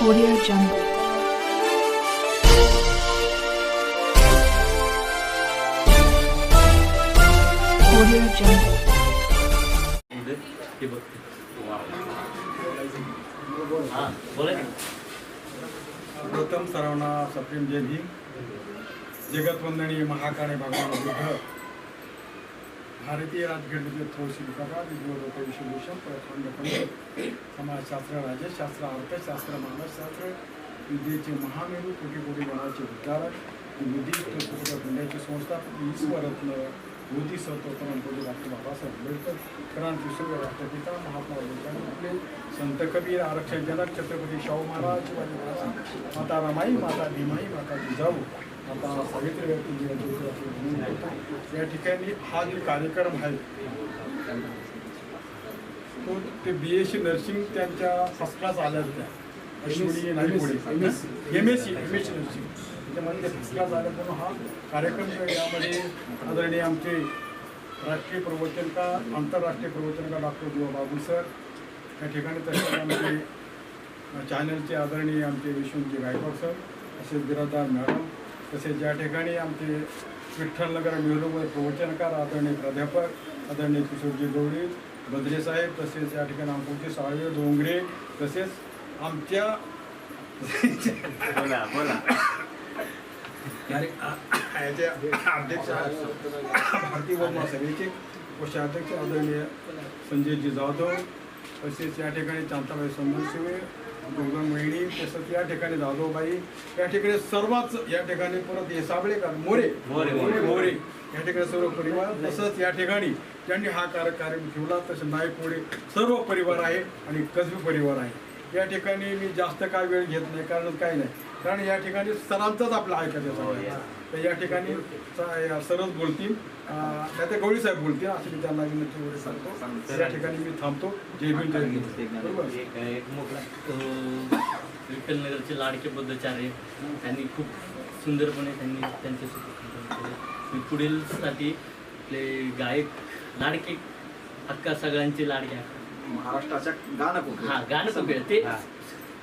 Audio Jungle. Audio Jungle. उद्या ते बघते बोला की. गौतम सरावना सप्रेम जय भीम जगतवंदनीय महाकाळे भगवान बुद्ध भारतीय राजघटनेचे थोडशी विभागात विद्वत विश्वभूषण प्रखंड समाजशास्त्र राज्यशास्त्र अर्थशास्त्र मानसशास्त्र विद्येचे महामेरू कोटी कोटी गणाचे उद्गारक बुद्धियुक्त कुटुंब पुण्याचे संस्थापक विश्वरत्न मोदी परमपूज्य डॉक्टर बाबासाहेब आंबेडकर क्रांती सूर्य राष्ट्रपिता महात्मा ज्योतिराव आपले संत कबीर आरक्षण जनक छत्रपती शाहू महाराज शिवाजी महाराज माता रमाई माता भीमाई माता जिजाऊ फुले ज्योतिराव फुले. या ठिकाणी हा जो कार्यक्रम आहे तो ते बी एस सी नर्सिंग त्यांच्या फर्स्ट क्लास आल्या होत्या अश्विनी नाही पुढे M S C M S C nursing त्याच्यामध्ये फर्स्ट क्लास आल्यामुळं हा कार्यक्रम यामध्ये आदरणीय आमचे राष्ट्रीय प्रवचनकार आंतरराष्ट्रीय प्रवचनकार डॉक्टर दिवा बाबू सर या ठिकाणी तसेच आमचे चॅनलचे आदरणीय आमचे विश्वजी गायकवाड सर तसेच बिराजदार मॅडम तसेच या ठिकाणी आमचे विठ्ठलनगर मिरवणूकमध्ये प्रवचनकार आदरणीय प्राध्यापक आदरणीय किशोरजी गवळी बद्रे साहेब तसेच या ठिकाणी आमचे साळवे डोंगरे तसेच आमच्या बोला बोला. याचे अध्यक्ष भारतीय वन महासभेचे कोषाध्यक्ष आदरणीय संजयजी जाधव तसेच या ठिकाणी चांताबाई संबंधशिवे वहिनी तसंच या ठिकाणी जाधवबाई या ठिकाणी सर्वच या ठिकाणी परत हे साबळेकर मोरे मोरे, मोरे. या ठिकाणी सर्व परिवार तसंच या ठिकाणी ज्यांनी हा कार्य कार्यक्रम ठेवला तसे नायक मोरे सर्व परिवार आहे आणि कसबी परिवार आहे या ठिकाणी मी जास्त काय वेळ घेत नाही कारण काय नाही कारण या ठिकाणी सरांचाच आपला ऐकायचं. तर या ठिकाणी स- या सरच बोलतील. त्या त्या गवळी साहेब बोलतील असं मी त्यांना विनंती वगैरे सांगतो. या ठिकाणी मी थांबतो. जय भीम जय भीम. एक अं, विठ्ठलनगरचे लाडके बद्धचार्य त्यांनी खूप सुंदरपणे त्यांनी त्यांचे सूत्रसंचालन केले. मी पुढील साठी आपले गायक लाडके हक्का सगळ्यांचे लाडके. हक्का. महाराष्ट्राच्या गाणं. हा गाणं कोकिळा ते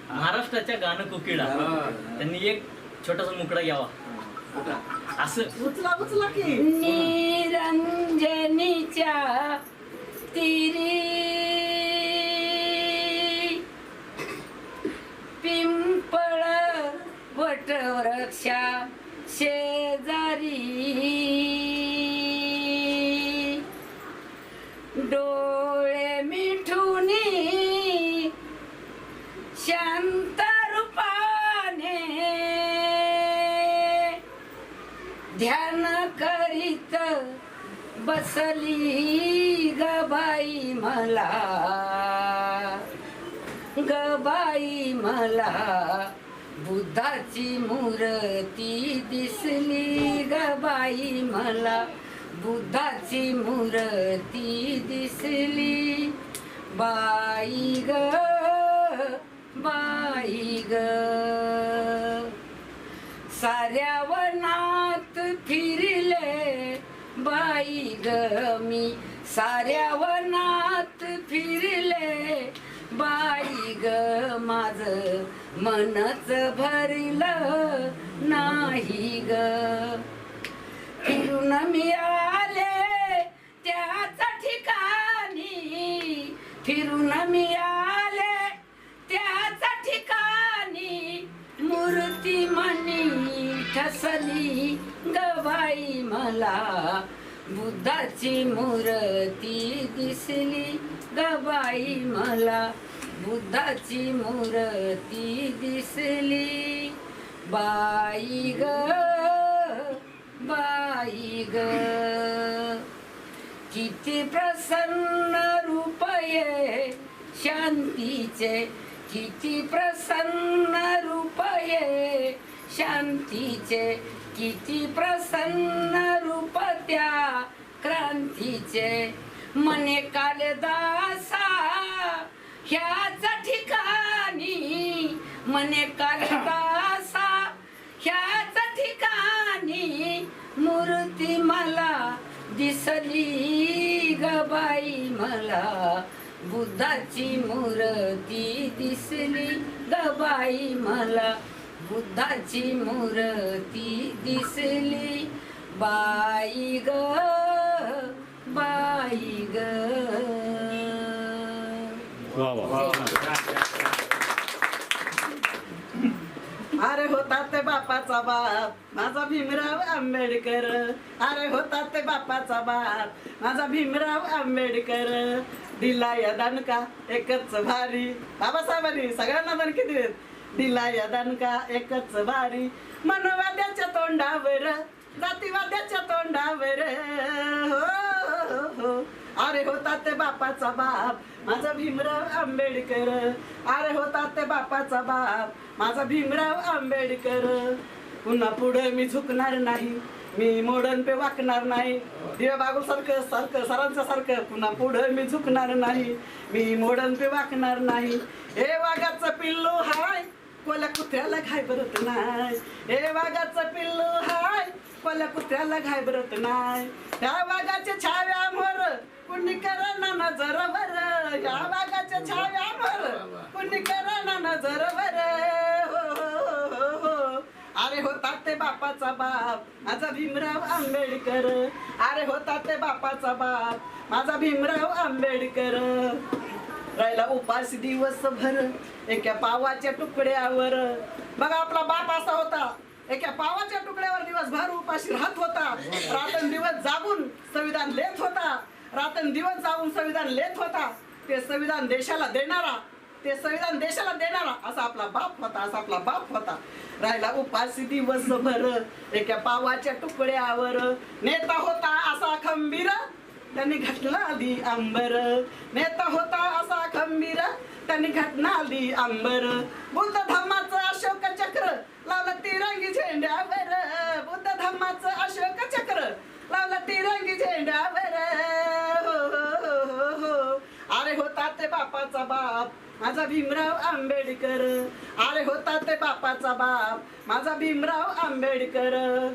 महाराष्ट्राच्या गाणं कोकिळा त्यांनी एक छोटासा मुकडा घ्यावा असं उचला उचला की. निरंजनीच्या तिरी. पिंपळ वटवृक्षा शेजारी. बसली गबाई मला. गबाई मला. बुद्धाची मूर्ती दिसली गबाई मला. बुद्धाची मूर्ती दिसली. बाई ग बाई ग. साऱ्या वना बाई ग मी साऱ्या वनात फिरले. बाई ग माझ मनच भरलं नाही ग. फिरून मी आले त्याच ठिकाणी. फिरून मी आले त्याच ठिकाणी. मूर्ती मनी ठसली. गवाई मला बुद्धाची मूर्ती दिसली. गवाई मला बुद्धाची मूर्ती दिसली. बाई ग बाई ग किती प्रसन्न रूपये शांतीचे किती प्रसन्न रूपये. शांतीचे किती प्रसन्न रूप त्या क्रांतीचे. मने कालदासा ह्याच ठिकाणी. मने कालदासा ह्याच ठिकाणी. मूर्ती मला दिसली गबाई मला. बुद्धाची मूर्ती दिसली गबाई मला. बुद्धाची मूर्ती दिसली. बाई ग बाई ग. अरे होता ते बापाचा बाप. माझा भीमराव आंबेडकर. अरे होता ते बापाचा बाप. माझा भीमराव आंबेडकर. दिला या दणका एकच भारी. बाबासाहेबांनी सगळ्यांना दणके दिले दिला या दणका एकच भारी मनवाद्याच्या तोंडावर जातीवाद्याच्या तोंडावर. हो, हो, हो, अरे होता ते बापाचा बाप माझा भीमराव आंबेडकर. अरे होता ते बापाचा बाप माझा भीमराव आंबेडकर. पुन्हा पुढे मी झुकणार नाही मी मोडन पे वाकणार नाही. दिव्या बागुल सारखं सारखं सरांचं सारखं पुन्हा पुढे मी झुकणार नाही मी मोडन पे वाकणार नाही. हे वाघाचं पिल्लू हाय कोल्या कुत्र्याला घाबरत नाही. हे वाघाचं पिल्लू हाय कोल्या कुत्र्याला घाबरत नाही. ह्या वाघाच्या छाव्या मोर कुणी करा ना नजर ह्या वाघाच्या वाघाच्या छाव्यामोर कुणी करा ना नजर बर हो, हो, हो, हो. अरे होता ते बापाचा बाप माझा भीमराव आंबेडकर. अरे होता ते बापाचा बाप माझा भीमराव आंबेडकर. राहिला उपास दिवसभर. एका पावाच्या तुकड्यावर. बघा आपला बाप असा होता. एका पावाच्या तुकड्यावर दिवसभर उपाशी राहत होता. रातन दिवस जागून संविधान लेत होता. रातन दिवस जागून संविधान लेत होता. ते संविधान देशाला देणारा ते संविधान देशाला देणारा असा आपला बाप होता असा आपला बाप होता. राहिला उपाशी दिवसभर. एका पावाच्या तुकड्यावर नेता होता असा खंबीर. त्यांनी घटना आली अंबर. नेता होता असा खंबीर. त्यांनी घटना आली अंबर. बुद्ध धम्माचं अशोक चक्र लावलं तिरंगी झेंड्यावर. बुद्ध धम्माचं अशोक चक्र लावलं तिरंगी झेंड्यावर. हो, हो, हो, हो. हो. अरे होता ते बापाचा बाप माझा भीमराव आंबेडकर. अरे होता ते बापाचा बाप माझा भीमराव आंबेडकर.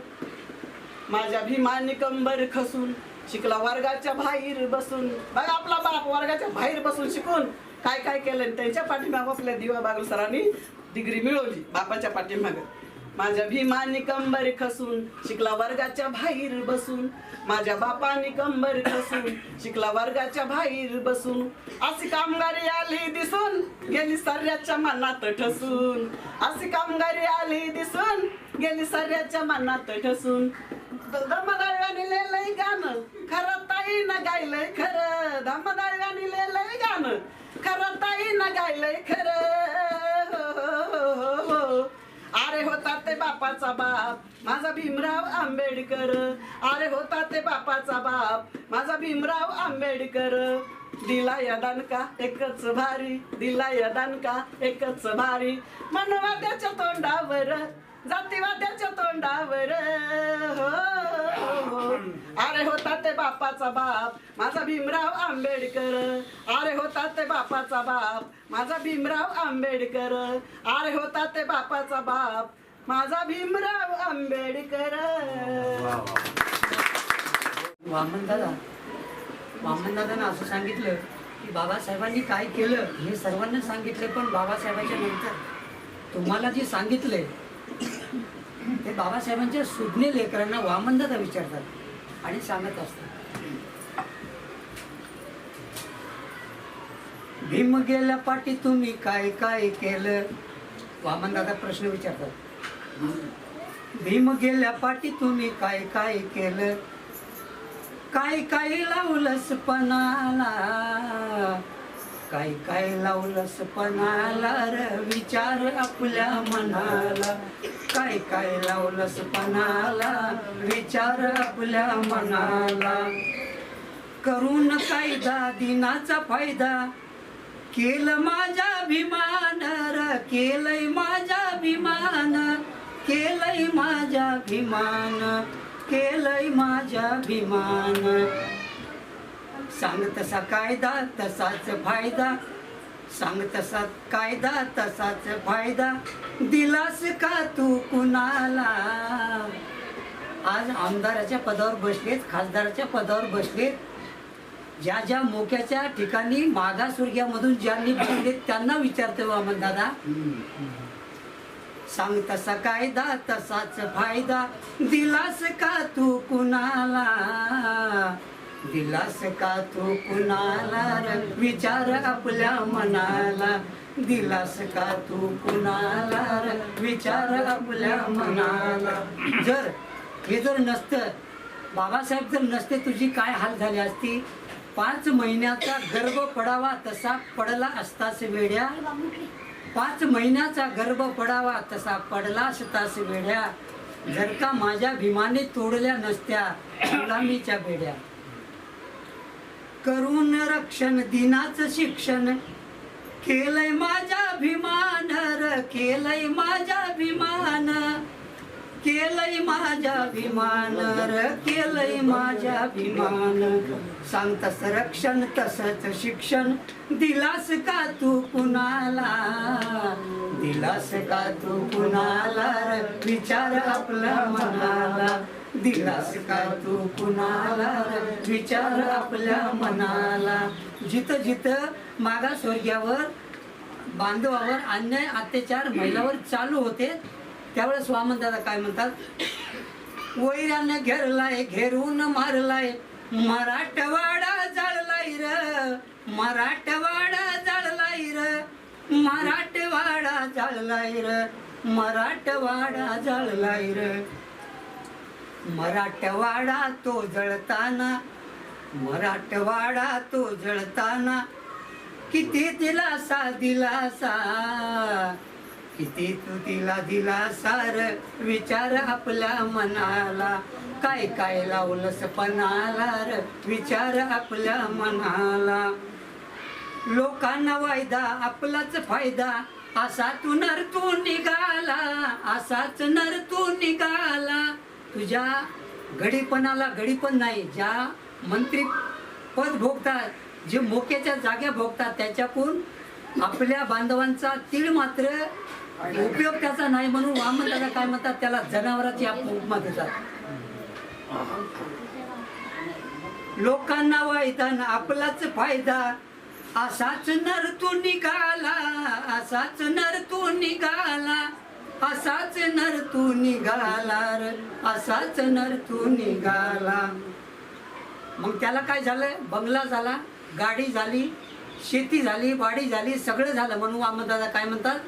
माझ्या भीमानी कंबर खसून शिकला वर्गाच्या बाहेर बसून. बघा आपला बाप वर्गाच्या बाहेर बसून शिकून काय काय केलं आणि त्यांच्या पाठीमागं आपल्या दिवा बागल सरांनी डिग्री मिळवली बापाच्या पाठीमागं. माझ्या भीमानी कंबर खसून शिकला वर्गाच्या बाहेर बसून. माझ्या बापानी कंबर खसून शिकला वर्गाच्या बाहेर बसून. अशी कामगारी आली दिसून गेली सर्याच्या मनात ठसून. अशी कामगारी आली दिसून गेली सर्याच्या मनात ठसून. धम्मदाळव्याने लिहिलंय गाणं. खरं ताई न गायलंय खरं. धम्मदाळव्याने लिहिलंय गाणं. खरं ताई न गायलंय खरं. अरे होता ते बापाचा बाप माझा भीमराव आंबेडकर. अरे होता ते बापाचा बाप माझा भीमराव आंबेडकर. दिला या दानका एकच भारी. दिला या दानका एकच भारी. मनवाद्याच्या तोंडावर. जातीवाद्याच्या तोंडावर. हो, हो, हो. अरे होता ते बापाचा बाप माझा भीमराव आंबेडकर. अरे होता ते बापाचा बाप माझा भीमराव आंबेडकर. अरे होता ते बापाचा बाप माझा भीमराव आंबेडकर. वामन दादा वामन दादानं असं सांगितलं की बाबासाहेबांनी काय केलं हे सर्वांना सांगितलं पण बाबासाहेबांच्या नंतर तुम्हाला जे सांगितलंय ते बाबासाहेबांच्या सुज्ञ लेकरांना वामनदादा विचारतात आणि सांगत असतात. भीम गेल्या पाठी तुम्ही काय काय केलं? वामनदादा प्रश्न विचारतात. भीम गेल्या पाठी तुम्ही काय काय केलं? काय काय लावलंस पणाला? काय काय लावलंस पणाला र? विचार आपल्या मनाला. काय काय लावलंस पणाला? विचार आपल्या मनाला. करून कायदा दिनाचा फायदा. केलं माझ्या अभिमान र केलंय माझ्या अभिमान. केलंय माझ्या अभिमान. केलंय माझ्या अभिमान. सांग तसा कायदा तसाच फायदा. सांग तसा कायदा तसाच फायदा. दिलास का तू कुणाला? आज आमदाराच्या पदावर बसलेत खासदाराच्या पदावर बसलेत. ज्या ज्या मोक्याच्या ठिकाणी मागासवर्गीयामधून ज्यांनी बसलेत त्यांना विचारतो वामन हो दादा. सांग तसा कायदा तसाच फायदा. दिलास का तू कुणाला? दिलास का तू कुणाला र? विचार आपल्या मनाला. दिलास का तू कुणाला र? विचार आपल्या मनाला. जर हे जर नसतं बाबासाहेब जर नसते तुझी काय हाल झाली असती? पाच महिन्याचा गर्भ पडावा तसा पडला असतास वेड्या. पाच महिन्याचा गर्भ पडावा तसा पडला असतास वेड्या. जर का माझ्या भीमाने तोडल्या नसत्या गुलामीच्या बेड्या. करून रक्षण दिनाचं शिक्षण. केलंय माझ्या अभिमान र केलंय माझ्या अभिमान. केलंय माझ्या अभिमान र केलंय माझ्या अभिमान. सांग तसं रक्षण तसंच शिक्षण. दिलास का तू कुणाला? दिलास का तू कुणाला? विचार आपला मनाला. दिलास का तू कुणाला? विचार आपल्या मनाला. जित जिथं मागासवर्गीयावर बांधवावर अन्याय अत्याचार महिलावर चालू होते त्यावेळेस वामन दादा काय म्हणतात? वैरानं घेरलाय घेरून मारलाय. मराठवाडा जाळलाय र मराठवाडा जाळलाय र मराठवाडा जाळलाय र मराठवाडा जाळलाय र. मराठवाडा तो जळताना मराठवाडा तो जळताना किती दिलासा दिलासा. किती तू तिला दिलासा र विचार आपल्या मनाला. काय काय लावलंस पणाला र विचार आपल्या मनाला. लोकांना वायदा आपलाच फायदा असा तू नर तू निघाला असाच नर तू निघाला. तुझ्या गडीपणाला गडीपण नाही ज्या मंत्री पद भोगतात जे मोक्याच्या जाग्या भोगतात त्याच्याकून आपल्या बांधवांचा तीळ मात्र उपयोग त्याचा नाही म्हणून वामन दादा काय म्हणतात त्याला जनावराची उपमा देतात. लोकांना वायदान आपलाच फायदा असाच नर तू निघाला असाच नर तू निघाला. असाच नर तू निघाला र. असाच नर तू निघाला. मग त्याला काय झालं? बंगला झाला गाडी झाली शेती झाली वाडी झाली सगळं झालं. म्हणून वामनदादा काय म्हणतात?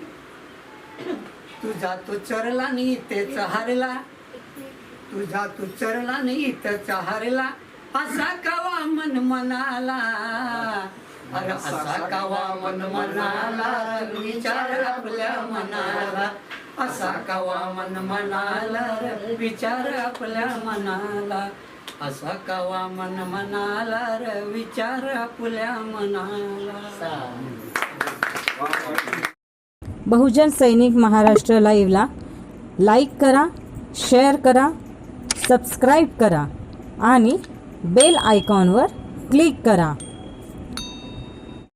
तुझा तो चरला नाही तेच हारला. तुझा तू चरला नाही तेच हारला. असा कवा मन मनाला अरे असा कावा मन मनाला विचार आपल्या मनाला. असा कावा मन मनाला विचार आपल्या मनाला. असा कावा मन मनाला र विचार आपल्या मनाला. बहुजन सैनिक महाराष्ट्र लाईव्हला लाईक करा शेअर करा सबस्क्राईब करा आणि बेल आयकॉनवर क्लिक करा.